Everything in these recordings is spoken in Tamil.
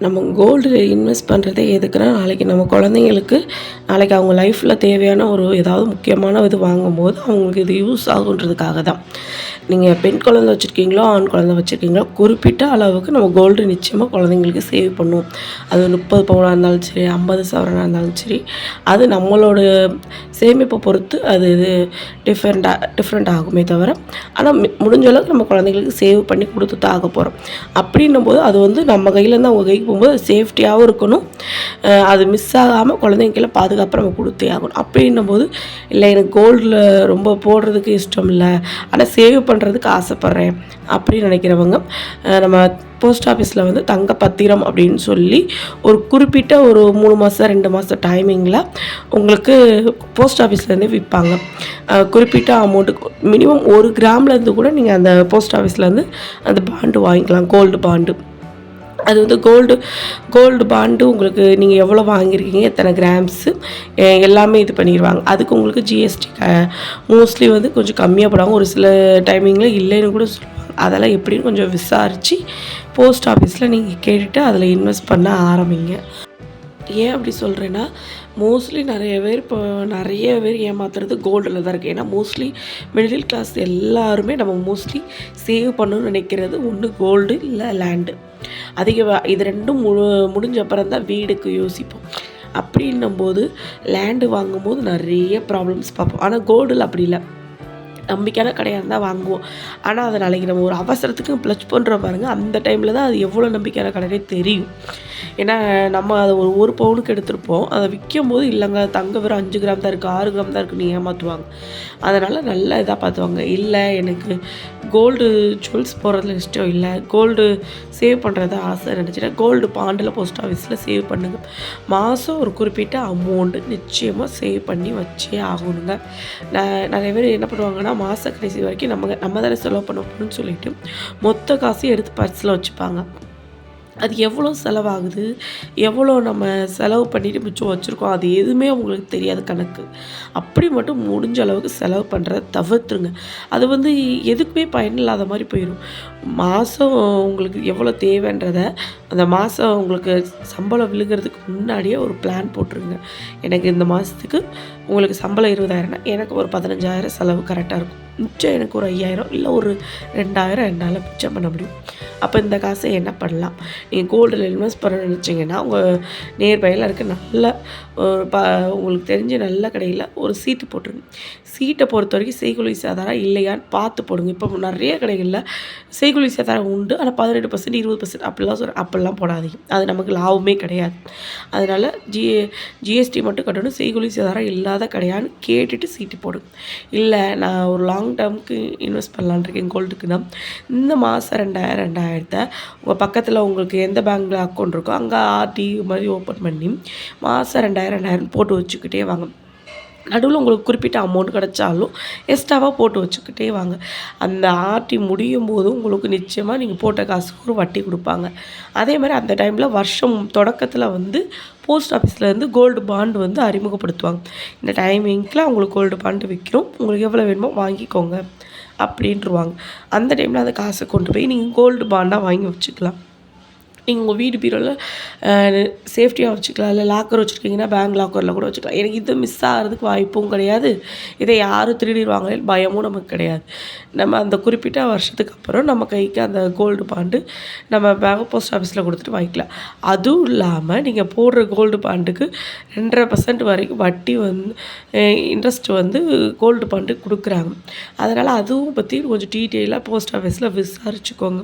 நம்ம கோல்டு இன்வெஸ்ட் பண்ணுறதே எதுக்குன்னா நாளைக்கு நம்ம குழந்தைங்களுக்கு நாளைக்கு அவங்க லைஃப்பில் தேவையான ஒரு ஏதாவது முக்கியமான இது வாங்கும்போது அவங்களுக்கு இது யூஸ் ஆகுன்றதுக்காக தான். நீங்கள் பெண் குழந்தை வச்சுருக்கீங்களோ ஆண் குழந்தை வச்சுருக்கீங்களோ குறிப்பிட்ட அளவுக்கு நம்ம கோல்டு நிச்சயமாக குழந்தைங்களுக்கு சேவ் பண்ணுவோம் அது முப்பது பவுனாக இருந்தாலும் சரி ஐம்பது சவரனாக இருந்தாலும் சரி அது நம்மளோட சேமிப்பை பொறுத்து அது இது டிஃப்ரெண்ட்டாக டிஃப்ரெண்ட் ஆகுமே தவிர ஆனால் முடிஞ்ச அளவுக்கு நம்ம குழந்தைங்களுக்கு சேவ் பண்ணி கொடுத்து தான் ஆக போகிறோம் அப்படின்னும் போது அது வந்து நம்ம கையிலேருந்து அவங்க கை போகும்போது சேஃப்டியாகவும் இருக்கணும். அது மிஸ் ஆகாமல் குழந்தைங்கள பாதுகாப்பாக நம்ம கொடுத்தே ஆகணும். அப்படின்னும் போது இல்லை எனக்கு கோல்டில் ரொம்ப போடுறதுக்கு இஷ்டம் இல்லை. ஆனால் சேவ் பண்ணுறதுக்கு ஆசைப்பட்றேன். அப்படின்னு நினைக்கிறவங்க நம்ம போஸ்ட் ஆஃபீஸில் வந்து தங்க பத்திரம் அப்படின்னு சொல்லி ஒரு குறிப்பிட்ட ஒரு மூணு மாதம் ரெண்டு மாதம் டைமிங்கில் உங்களுக்கு போஸ்ட் ஆஃபீஸ்லேருந்து விற்பாங்க. குறிப்பிட்ட அமௌண்ட்டுக்கு மினிமம் ஒரு கிராம்லேருந்து கூட நீங்கள் அந்த போஸ்ட் ஆஃபீஸ்லேருந்து அந்த பாண்டு வாங்கிக்கலாம் கோல்டு பாண்டு அது வந்து கோல்டு கோல்டு பாண்டு உங்களுக்கு நீங்கள் எவ்வளோ வாங்கியிருக்கீங்க எத்தனை கிராம்ஸு எல்லாமே இது பண்ணிடுவாங்க அதுக்கு உங்களுக்கு ஜிஎஸ்டி மோஸ்ட்லி வந்து கொஞ்சம் கம்மியாக போடுவாங்க. ஒரு சில டைமிங்கில் இல்லைன்னு கூட சொல்லுவாங்க. அதெல்லாம் எப்படின்னு கொஞ்சம் விசாரித்து போஸ்ட் ஆஃபீஸில் நீங்கள் கேட்டுட்டு அதில் இன்வெஸ்ட் பண்ண ஆரம்பிங்க. ஏன் அப்படி சொல்கிறேன்னா மோஸ்ட்லி நிறைய பேர் இப்போ நிறைய பேர் ஏமாத்துறது கோல்டில் தான் இருக்குது ஏன்னா மோஸ்ட்லி மிடில் கிளாஸ் எல்லாருமே நம்ம மோஸ்ட்லி சேவ் பண்ணணும்னு நினைக்கிறது ஒன்று கோல்டு இல்லை லேண்டு அதிக இது ரெண்டும் முழு முடிஞ்ச அப்புறம் தான் வீடுக்கு யோசிப்போம். அப்படின்னும் போது லேண்டு வாங்கும்போது நிறைய ப்ராப்ளம்ஸ் பார்ப்போம். ஆனால் கோல்டில் அப்படி இல்லை. நம்பிக்கையான கடையாக இருந்தால் வாங்குவோம். ஆனால் அதை நாளைக்கு நம்ம ஒரு அவசரத்துக்கு ப்ளச் பண்ணுறோம் பாருங்கள் அந்த டைமில் தான் அது எவ்வளோ நம்பிக்கையான கடையே தெரியும். ஏன்னா நம்ம அதை ஒரு ஒரு பவுனுக்கு எடுத்திருப்போம். அதை விற்கும் போது இல்லைங்க தங்க வெறும் அஞ்சு கிராம் தான் இருக்குது ஆறு கிராம் தான் இருக்குன்னு ஏமாற்றுவாங்க அதனால் நல்ல இதாக பார்த்துவாங்க. இல்லை எனக்கு கோல்டு ஜுவல்ஸ் போடுறதுல இஷ்டம் இல்லை. கோல்டு சேவ் பண்ணுறது ஆசை நினச்சிட்டா கோல்டு பாண்டில் போஸ்ட் ஆஃபீஸில் சேவ் பண்ணுங்கள் மாதம் ஒரு குறிப்பிட்ட அமௌண்ட்டு நிச்சயமாக சேவ் பண்ணி வச்சே ஆகணுங்க. நான் நிறைய பேர் என்ன பண்ணுவாங்கன்னா மாத கடைசி வரைக்கும் நம்ம நம்ம தானே செலவு பண்ண போகணும்னு சொல்லிட்டு மொத்த காசையும் எடுத்து பர்ஸில் வச்சுப்பாங்க. அது எவ்வளோ செலவாகுது? எவ்வளோ நம்ம செலவு பண்ணிட்டு மிச்சம் வச்சுருக்கோம்? அது எதுவுமே அவங்களுக்கு தெரியாது கணக்கு. அப்படி மட்டும் முடிஞ்ச அளவுக்கு செலவு பண்ணுறத தவிர்த்துருங்க. அது வந்து எதுக்குமே பயனில்லாத மாதிரி போயிடும் மாதம் உங்களுக்கு எவ்வளோ தேவைன்றத அந்த மாதம் உங்களுக்கு சம்பளம் விழுகிறதுக்கு முன்னாடியே ஒரு பிளான் போட்டுருங்க. எனக்கு இந்த மாதத்துக்கு உங்களுக்கு சம்பளம் இருபதாயிரம்னா எனக்கு ஒரு பதினஞ்சாயிரம் செலவு கரெக்டாக இருக்கும். மிச்சம் எனக்கு ஒரு ஐயாயிரம் இல்லை ஒரு ரெண்டாயிரம் என்னால் மிச்சம் பண்ண முடியும். அப்போ இந்த காசை என்ன பண்ணலாம்? நீங்கள் கோல்டில் இன்வெஸ்ட் பண்ண நினச்சிங்கன்னா உங்கள் நியர்பையில் இருக்க நல்ல ஒரு ப உங்களுக்கு தெரிஞ்ச நல்ல கடையில் ஒரு சீட்டு போட்டுருங்க. சீட்டை பொறுத்த வரைக்கும் செய்குலி சேதாரம் இல்லையான்னு பார்த்து போடுங்க. இப்போ நிறைய கடைகளில் செய்குலி சேதாரம் உண்டு. ஆனால் பதினெட்டு பர்சன்ட் இருபது பர்சன்ட் அப்படிலாம் சொல்கிறேன் அப்படிலாம் போடாதீங்க. அது நமக்கு லாபமே கிடையாது. அதனால் ஜி ஜிஎஸ்டி மட்டும் கட்டணும். செய்குலி சேதாரம் இல்லாத கடையான்னு கேட்டுட்டு சீட்டு போடுங்க. இல்லை நான் ஒரு லாங் டேர்முக்கு இன்வெஸ்ட் பண்ணலான்னு இருக்கேன் கோல்டுக்கு தான். இந்த மாதம் ரெண்டாயிரம் ரெண்டாயிரத்தை உங்கள் பக்கத்தில் உங்களுக்கு எந்த பேங்க்கில் அக்கௌண்ட் இருக்கோ அங்கே ஆர்டி மாதிரி ஓப்பன் பண்ணி மாதம் ரெண்டாயிரம் ரெண்டாயிரம் போட்டு வச்சுக்கிட்டே வாங்க. நடுவில் உங்களுக்கு குறிப்பிட்ட அமௌண்ட் கிடைச்சாலும் எக்ஸ்ட்ராவாக போட்டு வச்சுக்கிட்டே வாங்க. அந்த ஆர்டி முடியும் போது உங்களுக்கு நிச்சயமாக நீங்கள் போட்ட காசுக்கு ஒரு வட்டி கொடுப்பாங்க. அதே மாதிரி அந்த டைமில் வருஷம் தொடக்கத்தில் வந்து போஸ்ட் ஆஃபீஸ்லேருந்து கோல்டு பாண்டு வந்து அறிமுகப்படுத்துவாங்க. இந்த டைமிங்கில் உங்களுக்கு கோல்டு பாண்டு விற்கிறோம் உங்களுக்கு எவ்வளோ வேணுமோ வாங்கிக்கோங்க அப்படின்ட்டுருவாங்க அந்த டைமில் அந்த காசை கொண்டு போய் நீங்கள் கோல்டு பாண்டாக வாங்கி வச்சுக்கலாம். நீங்கள் உங்கள் வீடு பீரோவில் சேஃப்டியாக வச்சுக்கலாம். இல்லை லாக்கர் வச்சுருக்கீங்கன்னா பேங்க் லாக்கரில் கூட வச்சுக்கலாம். எனக்கு இது மிஸ் ஆகிறதுக்கு வாய்ப்பும் கிடையாது. இதை யாரும் திருடிடுவாங்களேன்னு பயமும் நமக்கு கிடையாது. நம்ம அந்த குறிப்பிட்ட வருஷத்துக்கு அப்புறம் நம்ம கைக்கு அந்த கோல்டு பாண்டு நம்ம பேங்க் போஸ்ட் ஆஃபீஸில் கொடுத்துட்டு வாங்கிக்கலாம். அதுவும் இல்லாமல் நீங்கள் போடுற கோல்டு பாண்டுக்கு ரெண்டரை பர்சன்ட் வரைக்கும் வட்டி வந்து இன்ட்ரெஸ்ட் வந்து கோல்டு பாண்டு கொடுக்குறாங்க. அதனால் அதுவும் பற்றி கொஞ்சம் டீட்டெயிலாக போஸ்ட் ஆஃபீஸில் விசாரிச்சுக்கோங்க.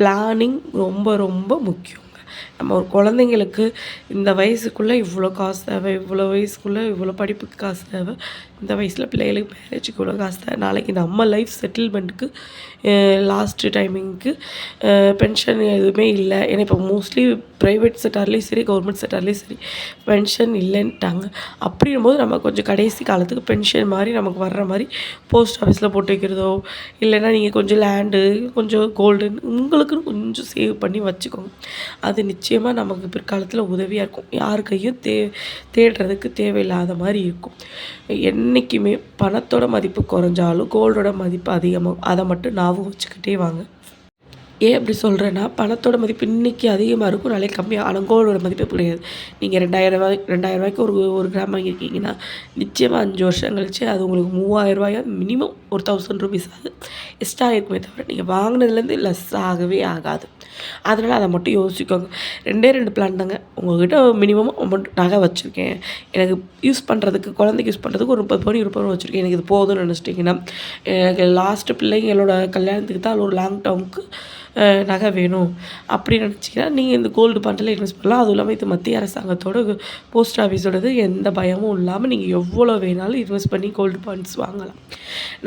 பிளானிங் ரொம்ப ரொம்ப முக்கியம். முக்கியங்க. நம்ம ஒரு குழந்தைங்களுக்கு இந்த வயசுக்குள்ளே இவ்வளோ காசு தேவை இவ்வளோ வயசுக்குள்ளே இவ்வளோ படிப்புக்கு காசு தேவை. இந்த வயசில் பிள்ளைகளுக்கு மேரேஜுக்கு இவ்வளோ காசு தான் நாளைக்கு நம்ம லைஃப் செட்டில்மெண்ட்டுக்கு லாஸ்ட்டு டைமிங்க்கு பென்ஷன் எதுவுமே இல்லை. ஏன்னா இப்போ மோஸ்ட்லி ப்ரைவேட் செக்டார்லேயும் சரி கவர்மெண்ட் செக்டார்லேயும் சரி பென்ஷன் இல்லைன்ட்டாங்க அப்படின்னும் போது நம்ம கொஞ்சம் கடைசி காலத்துக்கு பென்ஷன் மாதிரி நமக்கு வர்ற மாதிரி போஸ்ட் ஆஃபீஸில் போட்டு வைக்கிறதோ இல்லைன்னா நீங்கள் கொஞ்சம் லேண்டு கொஞ்சம் கோல்டுன்னு உங்களுக்குன்னு கொஞ்சம் சேவ் பண்ணி வச்சுக்கோங்க. அது நிச்சயமாக நமக்கு பிற்காலத்தில் உதவியாக இருக்கும். யார் கையும் தே தேடுறதுக்கு தேவையில்லாத மாதிரி இருக்கும். என்றைக்குமே பணத்தோட மதிப்பு குறைஞ்சாலும் கோல்டோட மதிப்பு அதிகமாகும் அதை மட்டும் ஞாபகம் வச்சுக்கிட்டே வாங்க. ஏன் அப்படி சொல்கிறேன்னா பணத்தோட மதிப்பு இன்றைக்கி அதிகமாக இருக்கும் நாளைக்கு கம்மியாக ஆனால் கோல்டோட மதிப்பு கிடையாது. நீங்கள் ரெண்டாயிரம் ரூபாய் ரெண்டாயிரம் ரூபாய்க்கு ஒரு ஒரு கிராம் வாங்கியிருக்கீங்கன்னா நிச்சயமாக அஞ்சு வருஷம் கழிச்சு அது உங்களுக்கு மூவாயிரம் ரூபாயா மினிமம் ஒரு தௌசண்ட் ருபீஸ் ஆகுது எக்ஸ்ட்ரா இருக்குமே தவிர நீங்கள் வாங்கினதுலேருந்து லெஸ் ஆகவே ஆகாது. அதனால் அதை மட்டும் யோசிக்கோங்க ரெண்டே ரெண்டு பிளான் தாங்க. உங்கள்கிட்ட மினிமம் அமௌண்ட் நகை வச்சுருக்கேன். எனக்கு யூஸ் பண்ணுறதுக்கு குழந்தைக்கு யூஸ் பண்ணுறதுக்கு ஒரு முப்பது பவுன் இருபது பவுன் வச்சுருக்கேன். எனக்கு இது போதும்னு நினச்சிட்டிங்கன்னா எனக்கு லாஸ்ட்டு பிள்ளைங்களோட கல்யாணத்துக்கு தான் ஒரு லாங் டேர்முக்கு நகை வேணும். அப்படின்னு நினச்சிங்கன்னா நீங்கள் இந்த கோல்டு பண்டில் இன்வெஸ்ட் பண்ணலாம். அதுவும் இல்லாமல் இது மத்திய அரசாங்கத்தோட போஸ்ட் ஆஃபீஸோடது எந்த பயமும் இல்லாமல் நீங்கள் எவ்வளோ வேணாலும் இன்வெஸ்ட் பண்ணி கோல்டு பாண்ட்ஸ் வாங்கலாம்.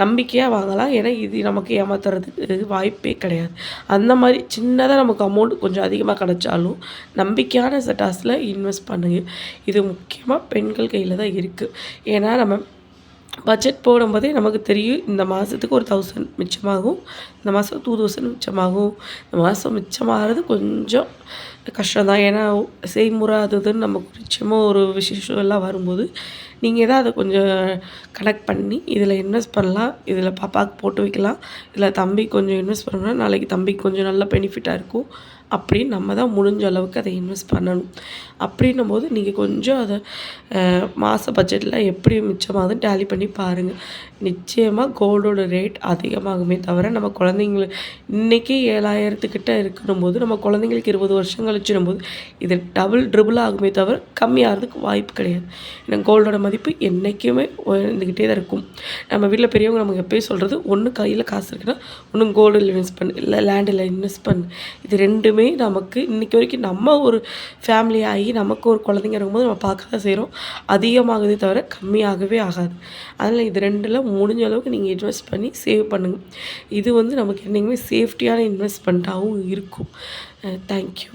நம்பிக்கையாக வாங்கலாம். ஏன்னா இது நமக்கு ஏமாத்துறதுக்கு வாய்ப்பே கிடையாது. அந்த மாதிரி சின்னதாக நமக்கு அமௌண்ட் கொஞ்சம் அதிகமாக கிடைச்சாலும் நம்பிக்கையான செட்டாஸில் இன்வெஸ்ட் பண்ணுங்க. இது முக்கியமாக பெண்கள் கையில் தான் இருக்குது ஏன்னா நம்ம பட்ஜெட் போடும்போதே நமக்கு தெரியும் இந்த மாதத்துக்கு ஒரு தௌசண்ட் மிச்சமாகும் இந்த மாதம் டூ தௌசண்ட் மிச்சமாகும். இந்த மாதம் மிச்சமாகிறது கொஞ்சம் கஷ்டம் தான் ஏன்னா செய்முறை அது இதுன்னு நமக்கு நிச்சயமாக ஒரு விசேஷம் எல்லாம் வரும்போது நீங்கள் தான் அதை கொஞ்சம் கனெக்ட் பண்ணி இதில் இன்வெஸ்ட் பண்ணலாம் இதில் பாப்பாவுக்கு போட்டு வைக்கலாம். இதில் தம்பி கொஞ்சம் இன்வெஸ்ட் பண்ணோம்னா நாளைக்கு தம்பிக்கு கொஞ்சம் நல்ல பெனிஃபிட்டாக இருக்கும். அப்படின்னு நம்ம தான் முடிஞ்ச அளவுக்கு அதை இன்வெஸ்ட் பண்ணணும். அப்படின்னும் போது நீங்கள் கொஞ்சம் அதை மாத பட்ஜெட்டில் எப்படி மிச்சமாகுதுன்னு டேலி பண்ணி பாருங்கள் நிச்சயமாக கோல்டோட ரேட் அதிகமாகுமே தவிர நம்ம குழந்தைங்கள இன்றைக்கி ஏழாயிரத்துக்கிட்ட இருக்கணும் போது நம்ம குழந்தைங்களுக்கு இருபது வருஷம் கழிச்சிடும் போது இது டபுள் ட்ரிபிள் ஆகுமே தவிர கம்மியாகிறதுக்கு வாய்ப்பு கிடையாது. ஏன்னா கோல்டோட மதிப்பு என்றைக்குமே உயர்ந்துக்கிட்டே தான் இருக்கும். நம்ம வீட்டில் பெரியவங்க நமக்கு எப்போயும் சொல்கிறது ஒன்று கையில் காசு இருக்குன்னா ஒன்று கோல்டில் இன்வெஸ்ட் பண்ணு இல்லை லேண்டில் இன்வெஸ்ட் பண்ணு. இது ரெண்டுமே நமக்கு இன்றைக்கி வரைக்கும் நம்ம ஒரு ஃபேமிலி ஆகி நமக்கு ஒரு குழந்தைங்க இருக்கும்போது நம்ம பார்க்க தான் செய்கிறோம் அதிகமாகுதே தவிர கம்மியாகவே ஆகாது. அதனால் இது ரெண்டில் முடிஞ்ச அளவுக்கு நீங்கள் இன்வெஸ்ட் பண்ணி சேவ் பண்ணுங்கள் இது வந்து நமக்கு என்றைக்குமே சேஃப்டியான இன்வெஸ்ட்மெண்ட்டாகவும் இருக்கும். தேங்க்யூ